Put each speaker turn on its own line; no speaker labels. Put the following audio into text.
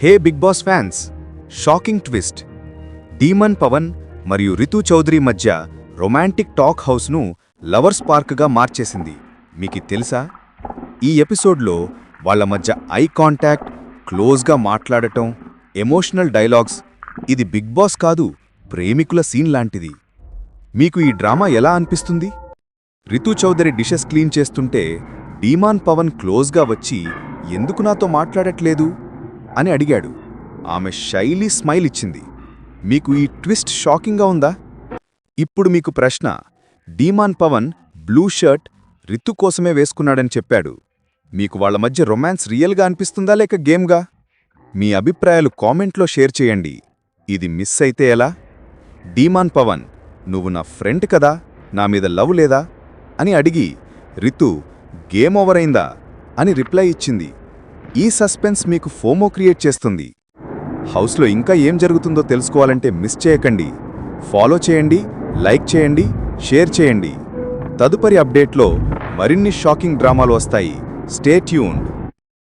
Hey Bigg Boss fans! Shocking twist. Demon Pavan మరియు రితు చౌదరి మధ్య romantic talk హౌస్ను lovers పార్క్గా మార్చేసింది. మీకు తెలుసా? ఈ ఎపిసోడ్లో వాళ్ళ మధ్య ఐ కాంటాక్ట్ క్లోజ్గా మాట్లాడటం ఎమోషనల్ డైలాగ్స్ ఇది బిగ్ బాస్ కాదు ప్రేమికుల సీన్ లాంటిది. మీకు ఈ డ్రామా ఎలా అనిపిస్తుంది? రితు చౌదరి డిషెస్ క్లీన్ చేస్తుంటే డీమాన్ పవన్ క్లోజ్గా వచ్చి ఎందుకు నాతో మాట్లాడట్లేదు? అని అడిగాడు. ఆమె శైలి స్మైల్ ఇచ్చింది. మీకు ఈ ట్విస్ట్ షాకింగ్గా ఉందా? ఇప్పుడు మీకు ప్రశ్న. Demon Pavan blue shirt Ritu కోసమే వేసుకున్నాడని చెప్పాడు. మీకు వాళ్ళ మధ్య రొమాన్స్ రియల్గా అనిపిస్తుందా లేక గేమ్గా? మీ అభిప్రాయాలు కామెంట్లో షేర్ చేయండి. ఇది మిస్ అయితే ఎలా? డీమాన్ పవన్ నువ్వు నా ఫ్రెండ్ కదా? నా మీద లవ్ లేదా? అని అడిగి రితు గేమ్ ఓవర్ అయిందా? అని రిప్లై ఇచ్చింది. ఈ సస్పెన్స్ మీకు ఫోమో క్రియేట్ చేస్తుంది. హౌస్లో ఇంకా ఏం జరుగుతుందో తెలుసుకోవాలంటే మిస్ చేయకండి. ఫాలో చేయండి లైక్ చేయండి షేర్ చేయండి. తదుపరి అప్డేట్లో మరిన్ని షాకింగ్ డ్రామాలు వస్తాయి. Stay tuned.